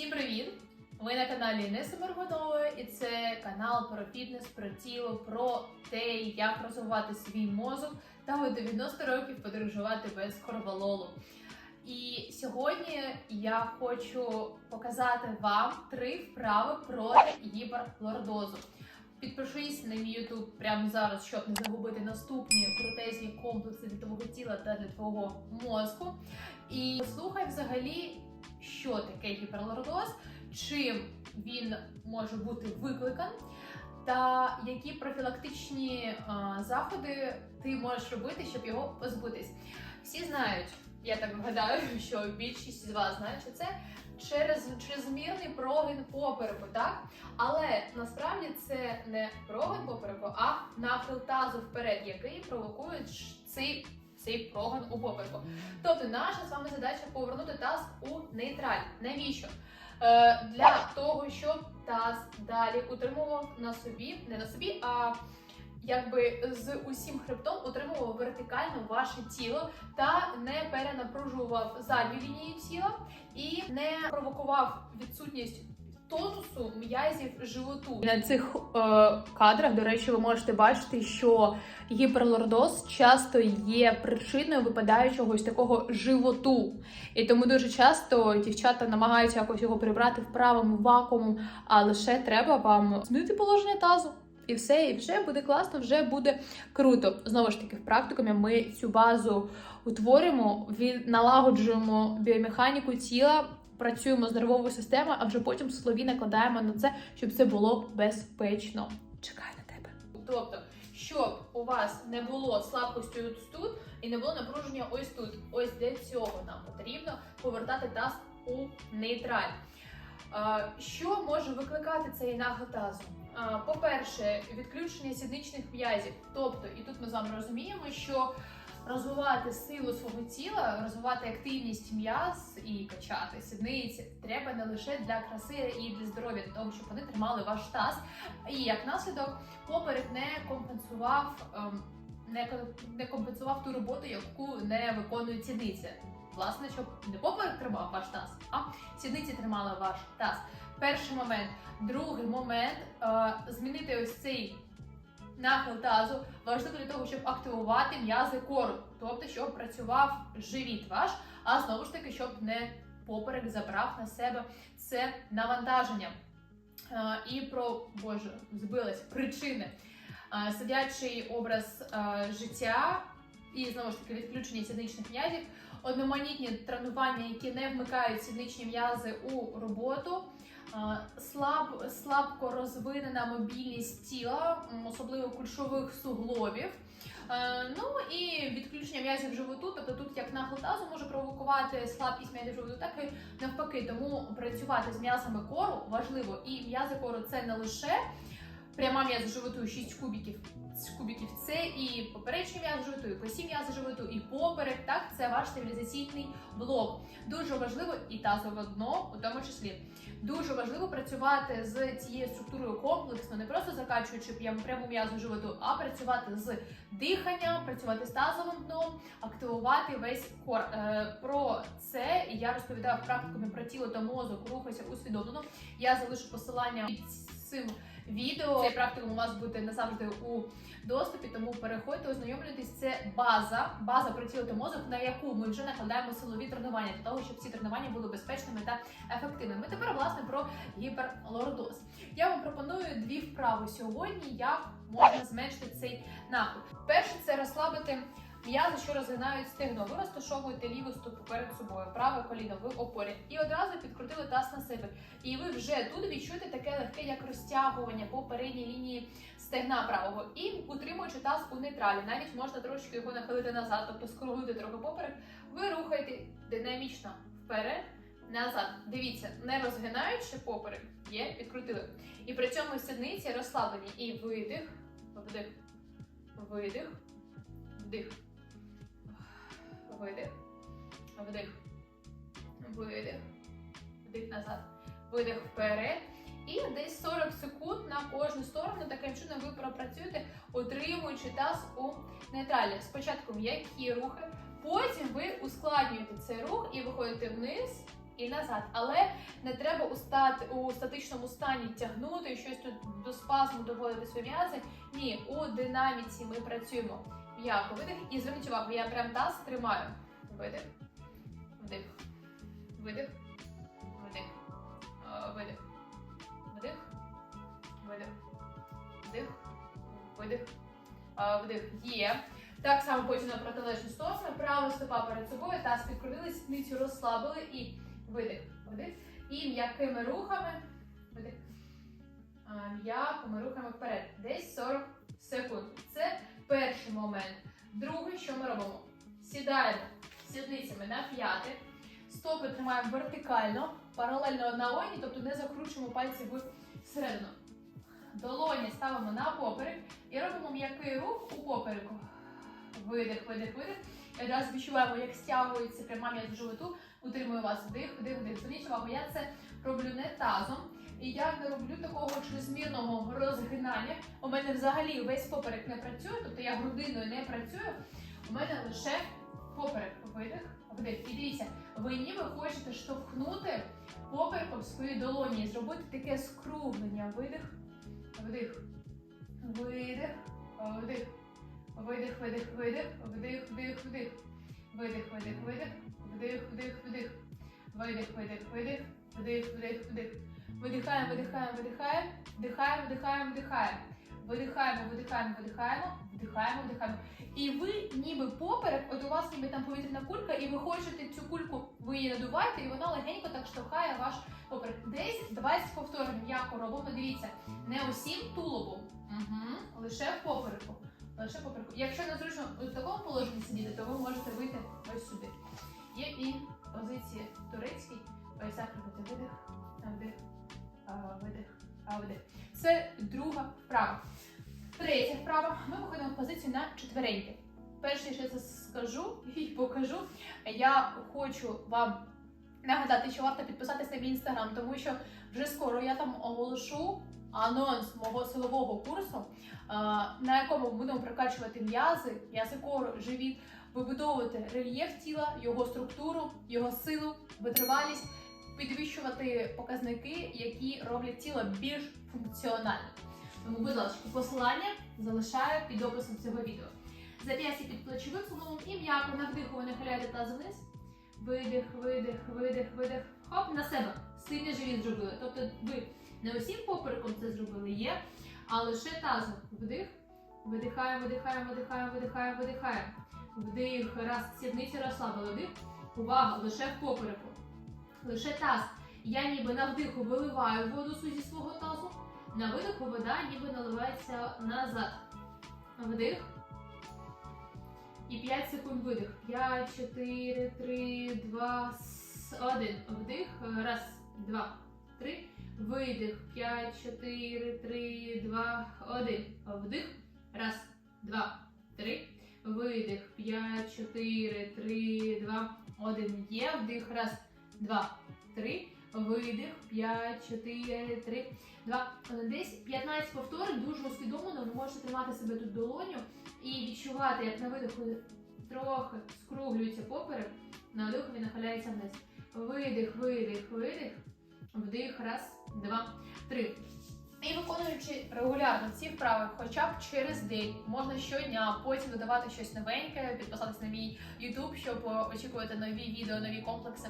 Всім привіт! Ви на каналі Інеси Маргонової, і це канал про фітнес, про тіло, про те, як розвивати свій мозок та у 90 років подорожувати без корвалолу. І сьогодні я хочу показати вам три вправи проти гіперлордозу. Підпишись на мій YouTube прямо зараз, щоб не загубити наступні крутезні комплекси для твого тіла та для твого мозку. І послухай взагалі, що таке гіперлордоз, чим він може бути викликаний, та які профілактичні а, заходи ти можеш робити, щоб його позбутись. Всі знають, я так вгадаю, що більшість з вас знають, що це через чрезмірний прогин попереку, так? Але насправді це не прогин попереку, а нахил тазу вперед, який провокує цей, цей прогин у попереку. Тобто наша з вами задача повернути таз у нейтраль. Навіщо? Е, для того, щоб таз далі утримував на собі, не на собі, а якби з усім хребтом утримував вертикально ваше тіло та не перенапружував задню лінію тіла і не провокував відсутність тонусу м'язів животу. На цих е, кадрах, до речі, ви можете бачити, що гіперлордоз часто є причиною випадаючого ось такого животу. І тому дуже часто дівчата намагаються якось його прибрати в правому вакууму, а лише треба вам змінити положення тазу. І все, і вже буде класно, вже буде круто. Знову ж таки, в практикумі ми цю базу утворюємо, від налагоджуємо біомеханіку тіла, працюємо з нервовою системою, а вже потім силові накладаємо на це, щоб це було безпечно. Чекай на тебе. Тобто, щоб у вас не було слабкості ось тут і не було напруження ось тут. Ось для цього нам потрібно повертати таз у нейтраль. Що може викликати цей нахил тазу? По-перше, відключення сідничних м'язів. Тобто, і тут ми з вами розуміємо, що розвивати силу свого тіла, розвивати активність м'яз і качати сідниці треба не лише для краси і для здоров'я, для того, щоб вони тримали ваш таз. І як наслідок, поперек не компенсував. ем, Не, ком- не компенсував ту роботу, яку не виконують сідниці. Власне, щоб не поперек тримав ваш таз, а сідниці тримали ваш таз. Перший момент. Другий момент е, змінити ось цей нахил тазу важливо для того, щоб активувати м'язи кору, тобто щоб працював живіт ваш, а знову ж таки, щоб не поперек забрав на себе це навантаження. Е, і про Боже, збилась причини. Е, Сидячий образ е, життя і знову ж таки відключення сідничних м'язів, одноманітні тренування, які не вмикають сідничні м'язи у роботу. Слаб, слабко розвинена мобільність тіла, особливо кульшових суглобів. Е, Ну і відключення м'язів животу, тобто тут як нахил тазу може провокувати слабкість м'язів животу, так і навпаки. Тому працювати з м'язами кору важливо. І м'язи кору це не лише пряма м'яз животу, 6 кубіків. з Кубіків це і поперечні м'язи животу, і косі м'язи животу, і поперек. Так, це ваш стабілізаційний блок. Дуже важливо і тазове дно, у тому числі. Дуже важливо працювати з цією структурою комплексно, не просто закачуючи пряму м'язу животу, а працювати з диханням, працювати з тазовим дном, активувати весь кор. Е, про це я розповідаю в про тіло та мозок, рухайся усвідомлено. Я залишу посилання під цим відео. Цей практикум у вас буде назавжди у доступі, тому переходьте, ознайомлюйтесь. Це база, база та мозок, на яку ми вже накладаємо силові тренування для того, щоб ці тренування були безпечними та ефективними. Тепер власне про гіперлордоз. Я вам пропоную дві вправи сьогодні, як можна зменшити цей нахил. Перше це розслабити м'язи, що розгинають стегно. Ви розташовуєте ліву стопу перед собою, праве коліно в опорі, і одразу підкрутили таз на себе. І ви вже тут відчуєте таке легке, як розтягування по передній лінії стегна правого. І утримуючи таз у нейтралі, навіть можна трошки його нахилити назад, тобто скруглити трохи поперек. Ви рухаєте динамічно вперед. Назад, дивіться, не розгинаючи поперек, є, підкрутили. І при цьому сідниці розслаблені. І видих, вдих, видих, вдих, видих, вдих, видих, вдих назад, видих вперед. І десь 40 секунд на кожну сторону. Таким чином ви пропрацюєте, утримуючи таз у нейтралі. Спочатку м'які рухи, потім ви ускладнюєте цей рух і виходите вниз і назад. Але не треба у, стат, у статичному стані тягнути, щось тут до спазму доводити свої м'язи. Ні, у динаміці ми працюємо. М'яко видих. І зверніть увагу, я прям таз тримаю. Видих, вдих, видих, видих, а, видих, вдих, видих, вдих, видих, вдих. Є. Так само потім на протилежну сторону. Права стопа перед собою, таз підкрутили, сідницю розслабили і видих, вдих. І м'якими рухами, видих. М'якими рухами вперед. Десь 40 секунд. Це перший момент. Другий, що ми робимо? Сідаємо сідницями на п'яти, стопи тримаємо вертикально, паралельно одна одній, тобто не закручуємо пальці всередину. Долоні ставимо на поперек і робимо м'який рух у попереку. Видих, видих, видих. І одразу відчуваємо, як стягується пряма м'яз животу. Утримую вас вдих, вдих, вдих. Зверніть увагу, я це роблю не тазом. І я не роблю такого чрезмірного розгинання. У мене взагалі весь поперек не працює, тобто я грудиною не працюю. У мене лише поперек. Видих, вдих. І дивіться, ви ніби хочете штовхнути попереком свої долоні і зробити таке скруглення. Видих, вдих, видих, вдих. Видих, видих, видих, вдих, вдих, вдих. Видих, видих, видих, вдих, вдих, вдих. Видих, видих, видих, вдих, вдих, вдих. Видихаємо, видихаємо, видихаємо, вдихаємо, вдихаємо, вдихаємо. Видихаємо, видихаємо, видихаємо, вдихаємо, вдихаємо. І ви ніби поперек, от у вас ніби там повітряна кулька, і ви хочете цю кульку, ви її надуваєте, і вона легенько так штовхає ваш поперек. Десь 20 повторень м'яко робимо. Дивіться, не усім тулубом, угу. лише в попереку. Лише попереку. Якщо незручно у такому положенні сидіти, то ви можете вийти ось сюди. Є і позиції турецькій. Ось так робити видих, вдих, видих, видих. Це друга вправа. Третя вправа. Ми виходимо в позицію на четвереньки. Перше, що я це скажу і покажу, я хочу вам нагадати, що варто підписатися на інстаграм, тому що вже скоро я там оголошу анонс мого силового курсу, на якому будемо прокачувати м'язи, м'язи кору, живіт, вибудовувати рельєф тіла, його структуру, його силу, витривалість, підвищувати показники, які роблять тіло більш функціональним. Тому, будь ласка, посилання залишаю під описом цього відео. Зап'ястя під плечовим суглобом і м'яко на вдиху ви нахиляєте таз вниз. Видих, видих, видих, видих. Хоп, на себе. Сильний живіт зробили. Тобто ви не усім попереком це зробили, є, а лише тазом. Вдих. Видихаємо, видихаємо, видихаємо, видихаємо, видихаємо. Вдих, раз, сідниці розслабили. Вдих. Увага, лише в попереку. Лише таз. Я ніби на вдиху виливаю воду зі свого тазу. На видиху вода ніби наливається назад. Вдих. І 5 секунд видих. 5, 4, 3, 2, 1. Вдих. Раз, два, три. Видих. 5, 4, 3, 2, 1. Вдих. Раз, два, три. Видих. 5, 4, 3, 2, 1. Є. Вдих. Раз, два, три. Видих. 5, 4, 3, 2, 1. Десь 15 повторень. Дуже усвідомлено. Ви можете тримати себе тут долоню і відчувати, як на видиху трохи скруглюється поперек, на вдиху він нахиляється вниз. Видих, видих, видих. Вдих, раз, два, три. І виконуючи регулярно ці вправи, хоча б через день, можна щодня, потім додавати щось новеньке, підписатися на мій YouTube, щоб очікувати нові відео, нові комплекси,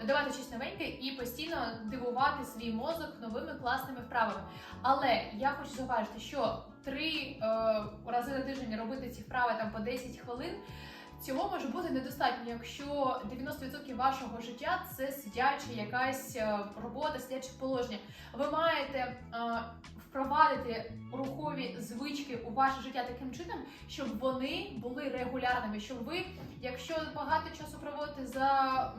додавати щось новеньке і постійно дивувати свій мозок новими класними вправами. Але я хочу зауважити, що три е, рази на тиждень робити ці вправи там по 10 хвилин. Цього може бути недостатньо, якщо 90% вашого життя це сидяча якась е, робота, сидяче положення. Ви маєте е, впровадити рухові звички у ваше життя таким чином, щоб вони були регулярними. Щоб ви, якщо багато часу проводите за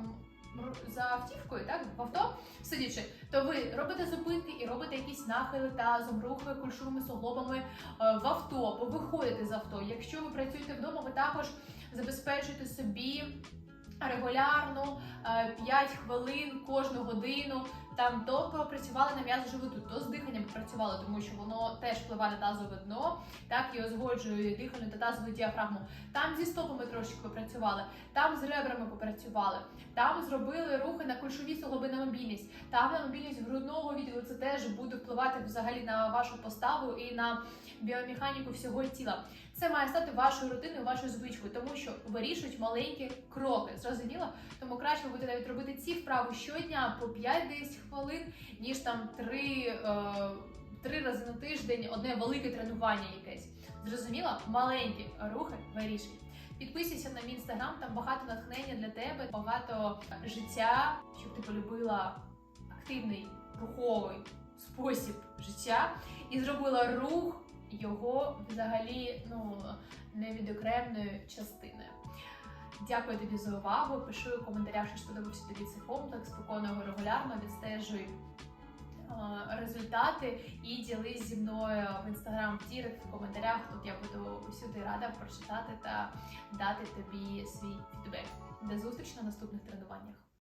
за автівкою, так в авто сидячи, то ви робите зупинки і робите якісь нахили тазом, рухи кульшовими суглобами е, в авто, або виходите з авто. Якщо ви працюєте вдома, ви також забезпечуєте собі регулярно е, 5 хвилин кожну годину Там то попрацювали на м'яз животу, то з диханням попрацювали, тому що воно теж впливає на тазове дно, так і узгоджує дихальну та тазову діафрагму. Там зі стопами трошки попрацювали, там з ребрами попрацювали, там зробили рухи на кульшові суглоби на мобільність, там на мобільність грудного відділу. Це теж буде впливати взагалі на вашу поставу і на біомеханіку всього тіла. Це має стати вашою рутиною, вашою звичкою, тому що вирішують маленькі кроки. Зрозуміло? Тому краще ви будете навіть робити ці вправи щодня по 5-10 хвилин, ніж там 3, е, 3 рази на тиждень одне велике тренування якесь. Зрозуміло? Маленькі рухи вирішують. Підписуйся на мій інстаграм, там багато натхнення для тебе, багато життя, щоб ти полюбила активний руховий спосіб життя і зробила рух його взагалі ну невідокремною частиною. Дякую тобі за увагу. Пиши у коментарях, що сподобався тобі цей комплекс. Виконуй регулярно, відстежуй результати і ділись зі мною в інстаграм в в коментарях. Тут я буду усюди рада прочитати та дати тобі свій фідбек. До зустрічі на наступних тренуваннях.